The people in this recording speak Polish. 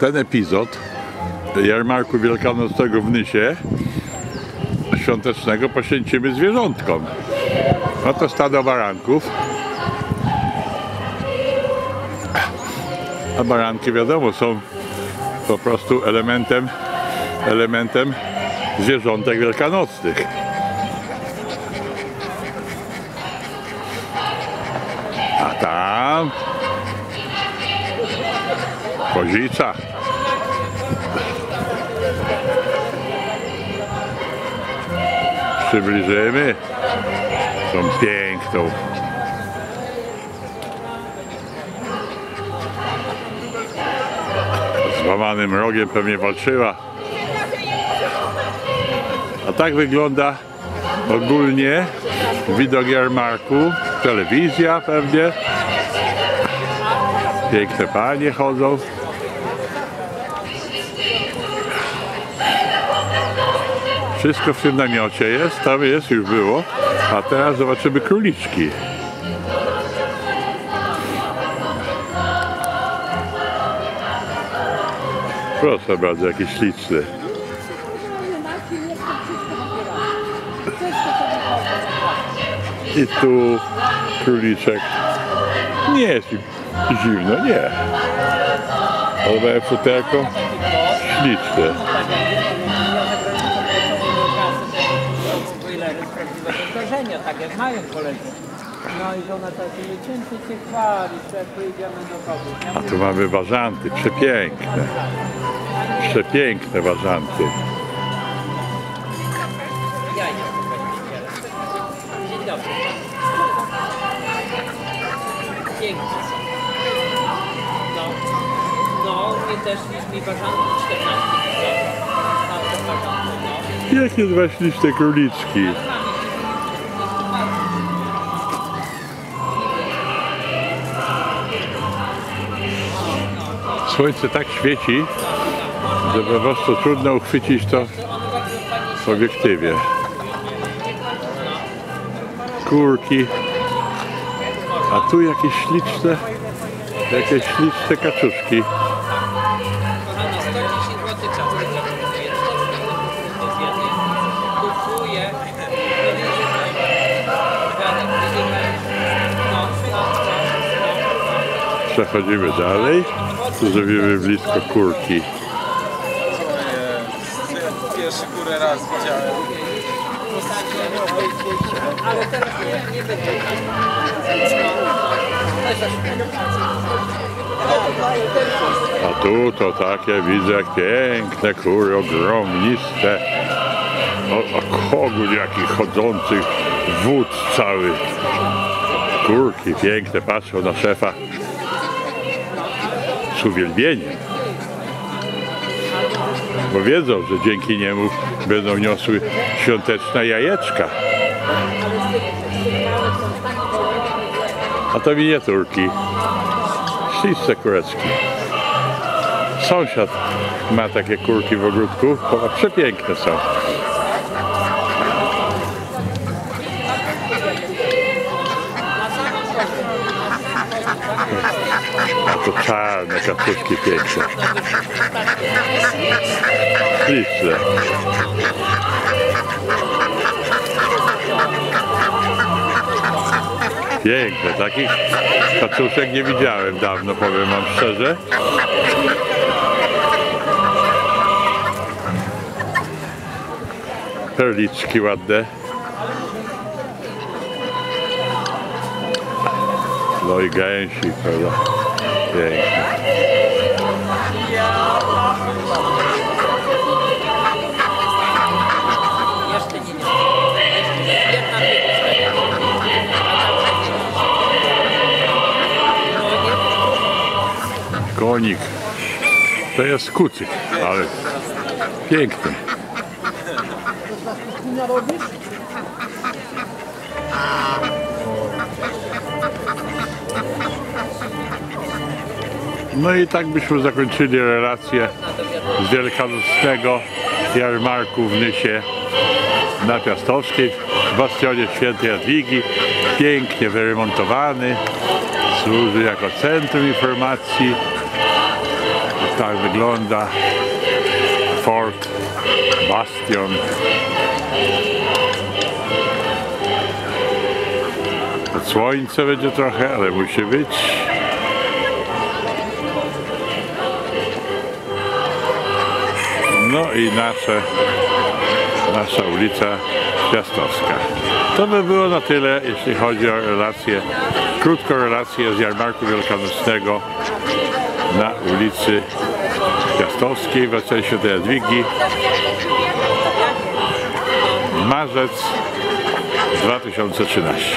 ten epizod jarmarku wielkanocnego w Nysie świątecznego poświęcimy zwierzątkom. No to stado baranków. A baranki wiadomo są po prostu elementem elementem zwierzątek wielkanocnych. A tam kozica. Przybliżymy tą piękną. Z łamanym rogiem pewnie walczyła. A tak wygląda ogólnie widok jarmarku. Telewizja pewnie. Piękne panie chodzą. Wszystko w tym namiocie jest, tam jest, już było. A teraz zobaczymy króliczki. Proszę bardzo, jakie śliczne. I tu króliczek. Nie jest zimno, nie. Ale moje futerko. Prawdziwego zdarzenia, tak jak mają koledzy. No i żona tak się chwalisz, jak pojedziemy do kogoś. Ja A tu mamy warzanty, przepiękne. Przepiękne warzanty. Dzień dobry. Piękne są. No, no, mnie też niż mi ważanki 14 Mam te ważanki, no. Jakie dwa śliczne króliczki. Słońce tak świeci, że po prostu trudno uchwycić to w obiektywie. Kurki. A tu jakieś śliczne, jakieś śliczne kaczuszki. Kochana, 110 zł czas wygratuję. 4 do zjedzenia. Kupuję. Widzisz, Radek, widzimy. Przechodzimy dalej. Tu zrobimy blisko kurki. Pierwszy górę raz widziałem. A tu to takie widzę piękne kury, ogromniste. O, a kogut jaki chodzący, wód cały. Kurki piękne, patrzą na szefa z uwielbieniem. Bo wiedzą, że dzięki niemu będą niosły świąteczne jajeczka. A to miniaturki. Śliczne kureczki. Sąsiad ma takie kurki w ogródku. Przepiękne są. A to czarne kaczuszki piękne. Śliczne. Piękne. Takich kaczuszek nie widziałem dawno, powiem wam szczerze. Perliczki ładne. No i gęsi, prawda? Piękne. Konik. To jest kucyk, ale piękny. No i tak byśmy zakończyli relację z wielkanocnego jarmarku w Nysie na Piastowskiej w bastionie Świętej Jadwigi. Pięknie wyremontowany. Służy jako centrum informacji tak wygląda Fort Bastion. Słońce będzie trochę, ale musi być. No i nasze, nasza ulica Piastowska. To by było na tyle, jeśli chodzi o relację, krótką relację z jarmarku wielkanocnego na ulicy Piastowskiej w Weselsie Świętej Jadwigi. Marzec 2013.